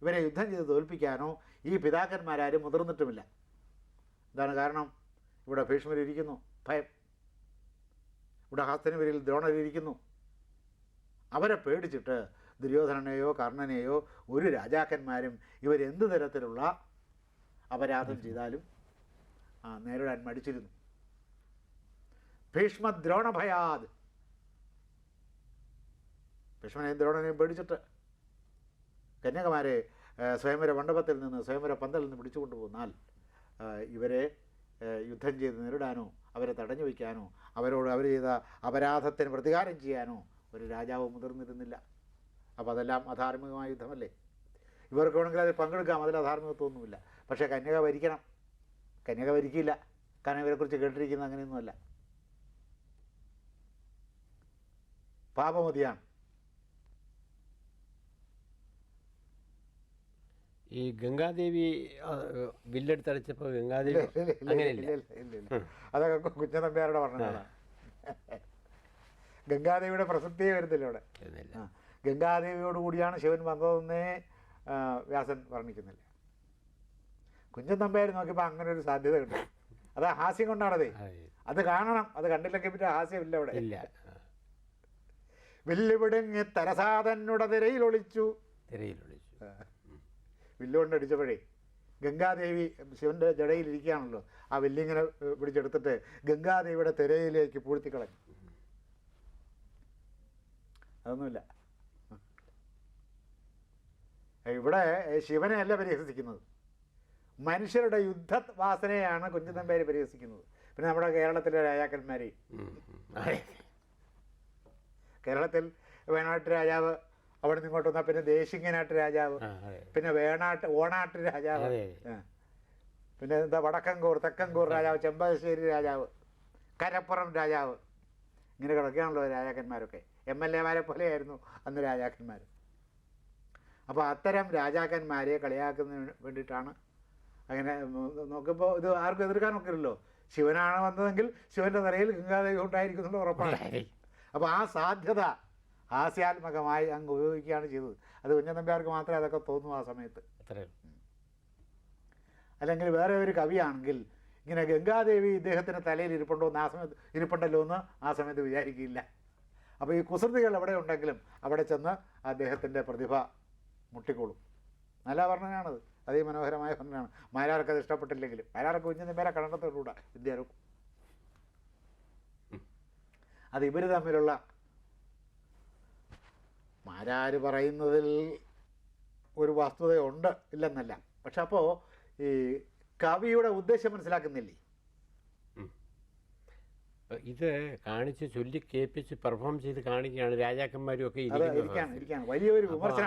ഇവരെ യുദ്ധം ചെയ്ത് തോൽപ്പിക്കാനോ ഈ പിതാക്കന്മാരാരും മുതിർന്നിട്ടുമില്ല. എന്താണ് കാരണം. ഇവിടെ ഭീഷ്മരിയ്ക്കുന്നു ഭയം. ഇവിടെ ഹസ്തനവരിൽ ദ്രോണരിയ്ക്കുന്നു അവരെ പേടിച്ചിട്ട് ദുര്യോധനനെയോ കർണനെയോ ഒരു രാജാക്കന്മാരും ഇവരെന്ത് തരത്തിലുള്ള അപരാധം ചെയ്താലും ആ, നേരിടാൻ മടിച്ചിരുന്നു. ഭീഷ്മദ്രോണഭയാദ് ഭീഷ്മനെയും ദ്രോണനെയും പേടിച്ചിട്ട് കന്യകമാരെ സ്വയംവര മണ്ഡപത്തിൽ നിന്ന് സ്വയംവര പന്തലിൽ നിന്ന് പിടിച്ചു കൊണ്ടുപോന്നാൽ ആ, ഇവരെ യുദ്ധം ചെയ്ത് നേരിടാനോ അവരെ തടഞ്ഞു വയ്ക്കാനോ അവരോട് അവർ ചെയ്ത അപരാധത്തിന് പ്രതികാരം ചെയ്യാനോ ഒരു രാജാവ് മുതിർന്നിരുന്നില്ല. അപ്പോൾ അതെല്ലാം അധാർമികമായ യുദ്ധമല്ലേ? ഇവർക്ക് വേണമെങ്കിൽ അതിൽ പങ്കെടുക്കാം അതിൽ അധാർമികത്വമൊന്നുമില്ല. പക്ഷേ കന്യക ഭരിക്കണം. കന്യക ഭരിക്കില്ല. കാരണം ഇവരെക്കുറിച്ച് കേട്ടിരിക്കുന്നത് അങ്ങനെയൊന്നുമല്ല. പാപമതിയാണ് ഈ ഗംഗാദേവി ബില്ലെടുത്തടച്ചപ്പോ ഗംഗാദേവി അങ്ങനെയല്ല? ഇല്ല, ഇല്ല, ഇല്ല. അതൊക്കെ കുഞ്ഞനമ്പ്യാരുടെ പറഞ്ഞതാണ്. ഗംഗാദേവിയുടെ പ്രസക്തിയെ വരുന്നില്ല ഇവിടെ. ഗംഗാദേവിയോട് കൂടിയാണ് ശിവൻ വന്നതെന്നേ വ്യാസൻ വർണിക്കുന്നില്ല. കുഞ്ചൻ നമ്പ്യാർ നോക്കിയപ്പോൾ അങ്ങനെ ഒരു സാധ്യത ഉണ്ട് അത് ഹാസ്യം കൊണ്ടാണതേ. അതെ. കാണണം. അത് കണ്ടില്ലെങ്കിൽ പിന്നെ ഹാസ്യമില്ല അവിടെ ഇല്ല. വെല്ലുവിടുങ്ങി വില്ലുപിടുങ്ങി തിരയിലൊളിച്ചു. തിരയിലൊളിച്ചു. വില്ലുകൊണ്ട് അടിച്ചപ്പോഴേ ഗംഗാദേവി ശിവന്റെ ജടയിലിരിക്കുകയാണല്ലോ. ആ വില്ലിങ്ങനെ പിടിച്ചെടുത്തിട്ട് ഗംഗാദേവിയുടെ തിരയിലേക്ക് പൂഴ്ത്തിക്കളഞ്ഞു. അതൊന്നുമില്ല. ഇവിടെ ശിവനെ അല്ല പരിഹസിക്കുന്നത്. മനുഷ്യരുടെ യുദ്ധ യുദ്ധവാസനയാണ് കുഞ്ചുതമ്പേര് പരിഹസിക്കുന്നത്. പിന്നെ നമ്മുടെ കേരളത്തിലെ രാജാക്കന്മാരെയും കേരളത്തിൽ വേണാട്ട് രാജാവ് അവിടെ നിന്ന് ഇങ്ങോട്ട് വന്നാൽ പിന്നെ ദേശിങ്ങനാട്ട് രാജാവ്. പിന്നെ വേണാട്ട് ഓണാട്ട് രാജാവ്. പിന്നെ എന്താ വടക്കൻകൂർ തെക്കൻകൂർ രാജാവ് ചെമ്പകശ്ശേരി രാജാവ് കരപ്പുറം രാജാവ്. ഇങ്ങനെ കിടക്കുകയാണല്ലോ രാജാക്കന്മാരൊക്കെ. എം എൽ എമാരെ പോലെയായിരുന്നു അന്ന് രാജാക്കന്മാർ അപ്പോൾ അത്തരം രാജാക്കന്മാരെ കളിയാക്കുന്നതിന് വേണ്ടിയിട്ടാണ് അങ്ങനെ നോക്കുമ്പോൾ ഇത് ആർക്കും എതിർക്കാൻ ശിവനാണ് വന്നതെങ്കിൽ ശിവന്റെ നിറയിൽ ഗംഗാദേവി ഉണ്ടായിരിക്കുന്നുണ്ട് ഉറപ്പാണ്. അപ്പോൾ ആ സാധ്യത ഹാസ്യാത്മകമായി അങ്ങ് ഉപയോഗിക്കുകയാണ് ചെയ്തത്. അത് കുഞ്ഞനമ്പ്യാർക്ക് മാത്രമേ അതൊക്കെ തോന്നൂ ആ സമയത്ത്. അല്ലെങ്കിൽ വേറെ ഒരു കവിയാണെങ്കിൽ ഇങ്ങനെ ഗംഗാദേവി ഇദ്ദേഹത്തിന്റെ തലയിൽ ഇരിപ്പുണ്ടോ എന്ന് ആ സമയത്ത് ഇരിപ്പുണ്ടല്ലോ എന്ന് ആ സമയത്ത് വിചാരിക്കില്ല. അപ്പോൾ ഈ കുസൃതികൾ എവിടെ ഉണ്ടെങ്കിലും അവിടെ ചെന്ന് അദ്ദേഹത്തിന്റെ പ്രതിഭ മുട്ടിക്കോളും. നല്ല വർണനയാണത്. അതിമനോഹരമായ വർണനയാണ്. മാരാർക്ക് അത് ഇഷ്ടപ്പെട്ടില്ലെങ്കിലും മാരാർക്ക് കുഞ്ഞിന് പേരെ കണ്ടത്തോടുകൂടാ ഇന്ത്യക്കും അത് ഇവർ തമ്മിലുള്ള മാരാര് പറയുന്നതിൽ ഒരു വസ്തുതയുണ്ട് ഇല്ലെന്നല്ല. പക്ഷെ അപ്പോൾ ഈ കവിയുടെ ഉദ്ദേശം മനസ്സിലാക്കുന്നില്ലേ? ഇത് കാണിച്ച് ചൊല്ലി കേൾപ്പിച്ച് പെർഫോം ചെയ്ത് കാണിക്കുകയാണ് രാജാക്കന്മാരും ഒക്കെ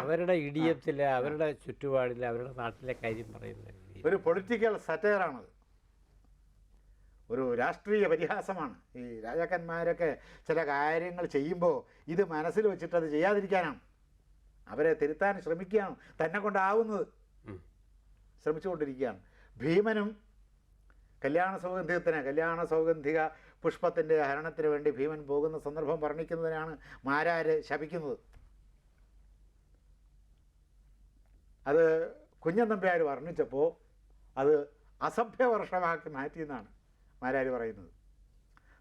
അവരുടെ ഇടിയത്തിൽ അവരുടെ ചുറ്റുപാടിൽ അവരുടെ നാട്ടിലെ കാര്യം പറയുന്ന രീതിയിൽ ഒരു പൊളിറ്റിക്കൽ സറ്റയറാണത്. ഒരു രാഷ്ട്രീയ പരിഹാസമാണ്. ഈ രാജാക്കന്മാരൊക്കെ ചില കാര്യങ്ങൾ ചെയ്യുമ്പോൾ ഇത് മനസ്സിൽ വെച്ചിട്ട് അത് ചെയ്യാതിരിക്കാനാണ്. അവരെ തിരുത്താൻ ശ്രമിക്കുകയാണ്. തന്നെ കൊണ്ടാവുന്നത്. ശ്രമിച്ചുകൊണ്ടിരിക്കുകയാണ്. ഭീമനും കല്യാണ സൗഗന്ധികത്തിന് കല്യാണ സൗഗന്ധിക പുഷ്പത്തിന്റെ ഹരണത്തിന് വേണ്ടി ഭീമൻ പോകുന്ന സന്ദർഭം വർണിക്കുന്നതിനാണ് മാരാര് ശപിക്കുന്നത്. അത് കുഞ്ഞൻ നമ്പ്യാർ വർണിച്ചപ്പോൾ അത് അസഭ്യവർഷമാക്കി മാറ്റിയെന്നാണ്. മാരാര് പറയുന്നത്.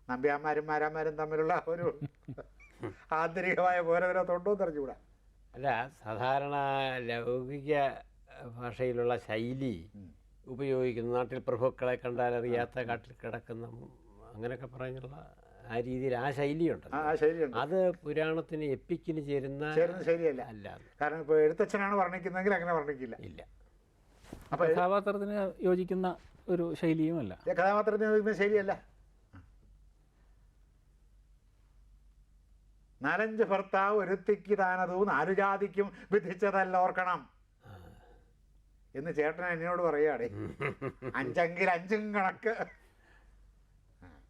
നമ്പ്യാന്മാരും മാരാന്മാരും തമ്മിലുള്ള ഒരു ആന്തരികമായ പോരവരത്തുണ്ടോ എന്ന് അറിഞ്ഞുകൂടാ. അല്ല സാധാരണ ലൗകിക ഭാഷയിലുള്ള ശൈലി ഉപയോഗിക്കുന്ന. നാട്ടിൽ പ്രഭുക്കളെ കണ്ടാൽ അറിയാത്ത കാട്ടിൽ കിടക്കുന്ന അങ്ങനെയൊക്കെ പറഞ്ഞുള്ള ആ രീതിയിൽ ആ ശൈലിയുണ്ട്. ആ ശൈലിയുണ്ട്. അത് പുരാണത്തിന് എപ്പിക്കിന് ചേരുന്ന ചേരുന്ന ശൈലിയല്ല. അല്ല. കാരണം ഇപ്പോൾ എഴുത്തച്ഛനാണ് വർണിക്കുന്നതെങ്കിൽ അങ്ങനെ വർണിക്കില്ല. ഇല്ല. അപ്പോൾ കഥാപാത്രത്തിന് യോജിക്കുന്ന ഒരു ശൈലിയുമല്ല. കഥാപാത്രത്തിന് യോജിക്കുന്ന ശൈലിയല്ല. നാലഞ്ച് ഭർത്താവ് ഒരുത്തിക്ക് താനതും നാലുജാതിക്കും വിധിച്ചതല്ല ഓർക്കണം. എന്ന് ചേട്ടൻ എന്നോട് പറയുകയാണേ *laughs* അഞ്ചെങ്കിൽ അഞ്ചും കണക്ക്.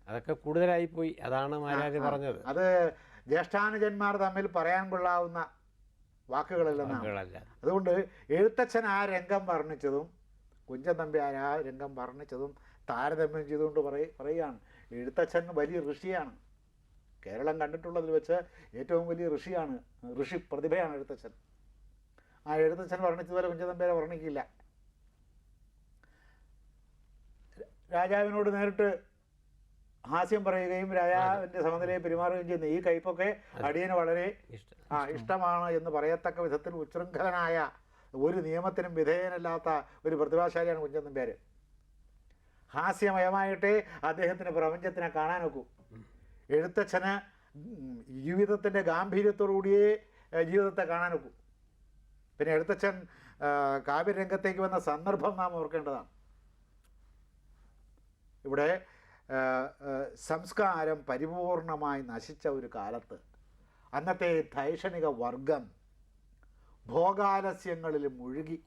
അതൊക്കെ കൂടുതലായി പോയി അതാണ് മഹാരാജ് പറഞ്ഞത്. അത് ജ്യേഷ്ഠാനുജന്മാർ തമ്മിൽ പറയാൻ കൊള്ളാവുന്ന വാക്കുകളല്ലെന്നാണ്. വാക്കുകളല്ല. അതുകൊണ്ട് എഴുത്തച്ഛൻ ആ രംഗം വർണിച്ചതും കുഞ്ചൻ നമ്പ്യാർ ആ രംഗം വർണിച്ചതും താരതമ്യം ചെയ്തുകൊണ്ട് പറയ പറയുകയാണ്. എഴുത്തച്ഛൻ വലിയ ഋഷിയാണ്. കേരളം കണ്ടിട്ടുള്ളതിൽ വെച്ച് ഏറ്റവും വലിയ ഋഷിയാണ് ഋഷി പ്രതിഭയാണ് എഴുത്തച്ഛൻ. ആ എഴുത്തച്ഛൻ വർണിച്ചതുപോലെ കുഞ്ചൻ നമ്പ്യാരെ വർണിക്കില്ല. രാജാവിനോട് നേരിട്ട് ഹാസ്യം പറയുകയും രാജാവിന്റെ സമനിലയെ പെരുമാറുകയും ചെയ്യുന്ന ഈ കയ്പൊക്കെ അടിയന് വളരെ ആ ഇഷ്ടമാണ് എന്ന് പറയത്തക്ക വിധത്തിൽ ഉച്ഛൃംഖലനായ ഒരു നിയമത്തിനും വിധേയനല്ലാത്ത ഒരു പ്രതിഭാശാലിയാണ് കുഞ്ചൻ പേര് ഹാസ്യമയമായിട്ടേ അദ്ദേഹത്തിന് പ്രപഞ്ചത്തിനെ കാണാൻ നോക്കൂ എഴുത്തച്ഛന് ജീവിതത്തിന്റെ ഗാംഭീര്യത്തോടുകൂടിയേ ജീവിതത്തെ കാണാൻ നോക്കൂ പിന്നെ എഴുത്തച്ഛൻ കാവ്യരംഗത്തേക്ക് വന്ന സന്ദർഭം നാം ഓർക്കേണ്ടതാണ്. ഇവിടെ സംസ്കാരം പരിപൂർണമായി നശിച്ച ഒരു കാലത്ത് അന്നത്തെ ധൈഷണിക വർഗം ഭോഗാലസ്യങ്ങളിൽ മുഴുകി.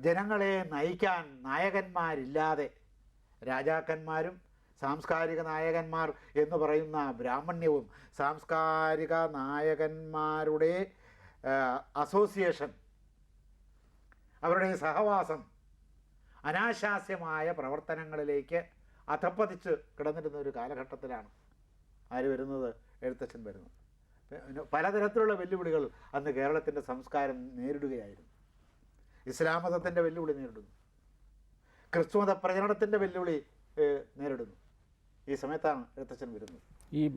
ജനങ്ങളെ നയിക്കാൻ നായകന്മാരില്ലാതെ രാജാക്കന്മാരും സാംസ്കാരിക നായകന്മാർ എന്ന് പറയുന്ന ബ്രാഹ്മണ്യവും സാംസ്കാരിക നായകന്മാരുടെ അസോസിയേഷൻ അവരുടെ സഹവാസം അനാശാസ്യമായ പ്രവർത്തനങ്ങളിലേക്ക് അധപ്പതിച്ച് കിടന്നിരുന്ന ഒരു കാലഘട്ടത്തിലാണ് ആര് വരുന്നത്? എഴുത്തച്ഛൻ വരുന്നത്. പലതരത്തിലുള്ള വെല്ലുവിളികൾ അന്ന് കേരളത്തിന്റെ സംസ്കാരം നേരിടുകയായിരുന്നു. ഇസ്ലാം മതത്തിന്റെ വെല്ലുവിളി നേരിടുന്നു. ക്രിസ്തുമത പ്രചരണത്തിന്റെ വെല്ലുവിളി നേരിടുന്നു. ഈ സമയത്താണ് എഴുത്തച്ഛൻ വരുന്നത്. ഈ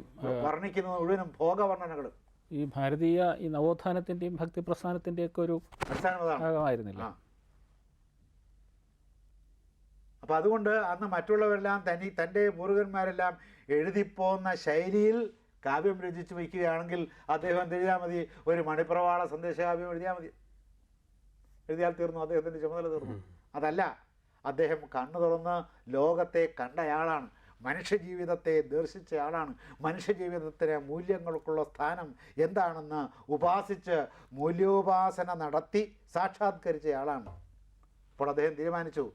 വർണിക്കുന്ന മുഴുവനും ഭോഗവർണനകൾ ഈ ഭാരതീയ ഈ നവോത്ഥാനത്തിന്റെയും ഭക്തി പ്രസ്ഥാനത്തിന്റെയൊക്കെ ഒരു ഭാഗമായിരുന്നില്ല? അപ്പം അതുകൊണ്ട് അന്ന് മറ്റുള്ളവരെല്ലാം തനി തന്റെ പൂർവകന്മാരെല്ലാം എഴുതിപ്പോന്ന ശൈലിയിൽ കാവ്യം രചിച്ചു വയ്ക്കുകയാണെങ്കിൽ അദ്ദേഹം എന്ത് എഴുതിയാൽ മതി? ഒരു മണിപ്രവാള സന്ദേശകാവ്യം എഴുതിയാൽ മതി. എഴുതിയാൽ തീർന്നു. അദ്ദേഹത്തിന്റെ ചുമതല തീർന്നു. അതല്ല അദ്ദേഹം കണ്ണു തുറന്ന് ലോകത്തെ കണ്ടയാളാണ്. മനുഷ്യജീവിതത്തെ ദർശിച്ചയാളാണ്. മനുഷ്യജീവിതത്തിന് മൂല്യങ്ങൾക്കുള്ള സ്ഥാനം എന്താണെന്ന് ഉപാസിച്ച് മൂല്യോപാസന നടത്തി സാക്ഷാത്കരിച്ചയാളാണ്. അപ്പോൾ അദ്ദേഹം തീരുമാനിച്ചു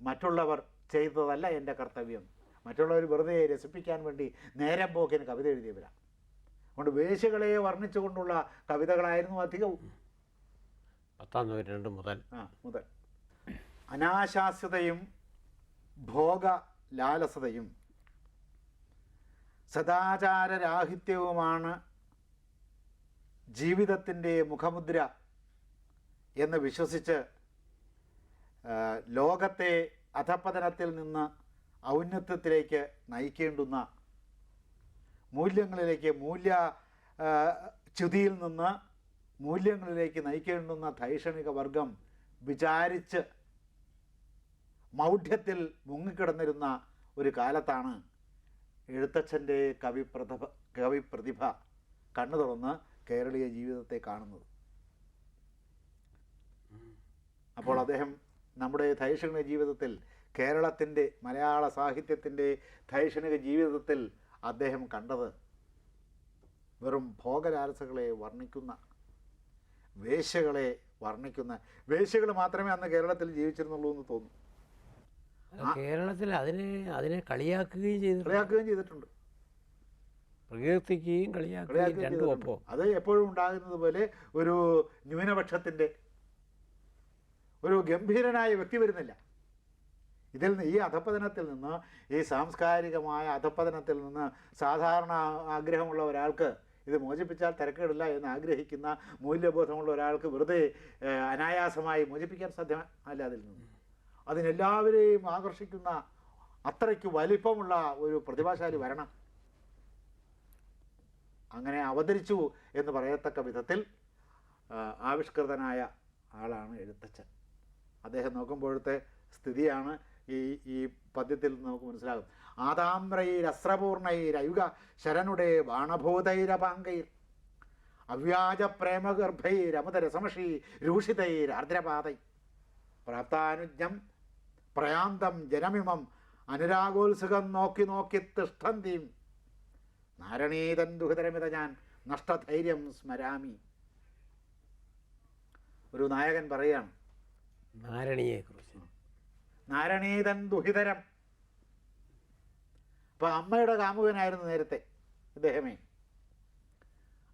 മറ്റുള്ളവർ ചെയ്തതല്ല എന്റെ കർത്തവ്യം. മറ്റുള്ളവർ വെറുതെ രസിപ്പിക്കാൻ വേണ്ടി നേരം പോക്കിന് കവിത എഴുതിയവരാണ് അതുകൊണ്ട് വേശ്യകളെ വർണിച്ചുകൊണ്ടുള്ള കവിതകളായിരുന്നു അധികവും. പത്താം നൂറ്റാണ്ട് മുതൽ. ആ മുതൽ. അനാശാസ്യതയും ഭോഗ ലാലസതയും സദാചാരരാഹിത്യവുമാണ് ജീവിതത്തിന്റെ മുഖമുദ്ര എന്ന് വിശ്വസിച്ച് ലോകത്തെ അധപ്പതനത്തിൽ നിന്ന് ഔന്നത്യത്തിലേക്ക് നയിക്കേണ്ടുന്ന മൂല്യങ്ങളിലേക്ക് മൂല്യ ചുതിയിൽ ച്യുതിയിൽ നിന്ന് മൂല്യങ്ങളിലേക്ക് നയിക്കേണ്ടുന്ന ധൈഷണിക വർഗം വിചാരിച്ച് മൗഢ്യത്തിൽ മുങ്ങിക്കിടന്നിരുന്ന ഒരു കാലത്താണ് എഴുത്തച്ഛന്റെ കവിപ്രതിഭ കവിപ്രതിഭ കണ്ണു തുറന്ന് കേരളീയ ജീവിതത്തെ കാണുന്നത്. അപ്പോൾ അദ്ദേഹം നമ്മുടെ ധൈഷണിക ജീവിതത്തിൽ കേരളത്തിന്റെ മലയാള സാഹിത്യത്തിന്റെ ധൈഷണിക ജീവിതത്തിൽ അദ്ദേഹം കണ്ടത് വെറും ഭോഗലാലസകളെ വർണിക്കുന്ന വേശ്യകളെ വർണിക്കുന്ന വേശ്യകൾ മാത്രമേ അന്ന് കേരളത്തിൽ ജീവിച്ചിരുന്നുള്ളൂ എന്ന് തോന്നുന്നു. കേരളത്തിൽ അതിനെ അതിനെ കളിയാക്കുകയും ചെയ്തു കളിയാക്കുകയും ചെയ്തിട്ടുണ്ട്. പ്രകീർത്തിക്കുകയും കളിയാക്കുകയും കളിയാക്കുകയും രണ്ടും ഒപ്പം. അത് എപ്പോഴും ഉണ്ടാകുന്നത് പോലെ ഒരു ന്യൂനപക്ഷത്തിന്റെ ഒരു ഗംഭീരനായ വ്യക്തി വരുന്നില്ല. ഇതിൽ ഈ അധപ്പതനത്തിൽ നിന്ന് ഈ സാംസ്കാരികമായ അധപ്പതനത്തിൽ നിന്ന് സാധാരണ ആഗ്രഹമുള്ള ഒരാൾക്ക് ഇത് മോചിപ്പിച്ചാൽ തിരക്കേടില്ല എന്ന് ആഗ്രഹിക്കുന്ന മൂല്യബോധമുള്ള ഒരാൾക്ക് വെറുതെ അനായാസമായി മോചിപ്പിക്കാൻ സാധ്യമല്ല അതിൽ നിന്ന്. അതിനെല്ലാവരെയും ആകർഷിക്കുന്ന അത്രയ്ക്ക് വലിപ്പമുള്ള ഒരു പ്രതിഭാശാലി വരണം. അങ്ങനെ അവതരിച്ചു എന്ന് പറയത്തക്ക വിധത്തിൽ ആവിഷ്കൃതനായ ആളാണ് എഴുത്തച്ഛൻ. അദ്ദേഹം നോക്കുമ്പോഴത്തെ സ്ഥിതിയാണ് ഈ ഈ പദ്യത്തിൽ നമുക്ക് മനസ്സിലാകും. ആതാമ്രൈരസ്രപൂർണൈരയുഗ ശരനുടെ ബാണഭൂതൈരപാങ്കൈർ അവ്യാജ പ്രേമഗർഭൈരമുതരസമഷി രൂഷിതൈരാർദ്രപാതൈ പ്രാപ്താനുജ്ഞം പ്രയാന്തം ജനമിമം അനുരാഗോത്സുഖം നോക്കി നോക്കി തിഷ്ടന്തീം നാരണീതൻ ദുഹിതരമിത ഞാൻ നഷ്ടധൈര്യം സ്മരാമി. ഒരു നായകൻ പറയാണ് നാരണിയെക്കുറിച്ച്. നാരണീതൻ ദുഹിതരം. അപ്പോൾ അമ്മയുടെ കാമുകനായിരുന്നു നേരത്തെ അദ്ദേഹമേ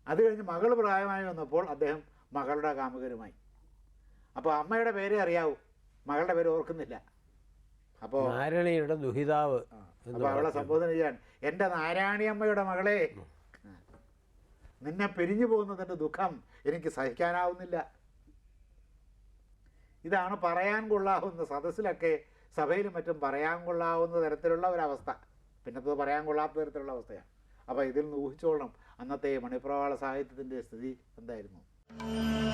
അത് കഴിഞ്ഞ് മകൾ പ്രായമായി വന്നപ്പോൾ അദ്ദേഹം മകളുടെ കാമുകനുമായി അപ്പോൾ അമ്മയുടെ പേരേ അറിയാവൂ. മകളുടെ പേര് ഓർക്കുന്നില്ല. അപ്പോൾ നാരണിയുടെ ദുഹിതാവ് അപ്പോൾ അവളെ. സംബോധന ചെയ്യാൻ എന്റെ നാരായണി അമ്മയുടെ മകളെ നിന്നെ പിരിഞ്ഞു പോകുന്നതിന്റെ ദുഃഖം എനിക്ക് സഹിക്കാനാവുന്നില്ല. ഇതാണ് പറയാൻ കൊള്ളാവുന്ന സദസ്സിലൊക്കെ സഭയിലും മറ്റും പറയാൻ കൊള്ളാവുന്ന തരത്തിലുള്ള ഒരവസ്ഥ. പിന്നത്തത് പറയാൻ കൊള്ളാത്ത തരത്തിലുള്ള അവസ്ഥയാണ്. അപ്പോൾ ഇതിൽ നിന്ന് ഊഹിച്ചോളണം അന്നത്തെ മണിപ്രവാള സാഹിത്യത്തിന്റെ സ്ഥിതി എന്തായിരുന്നു?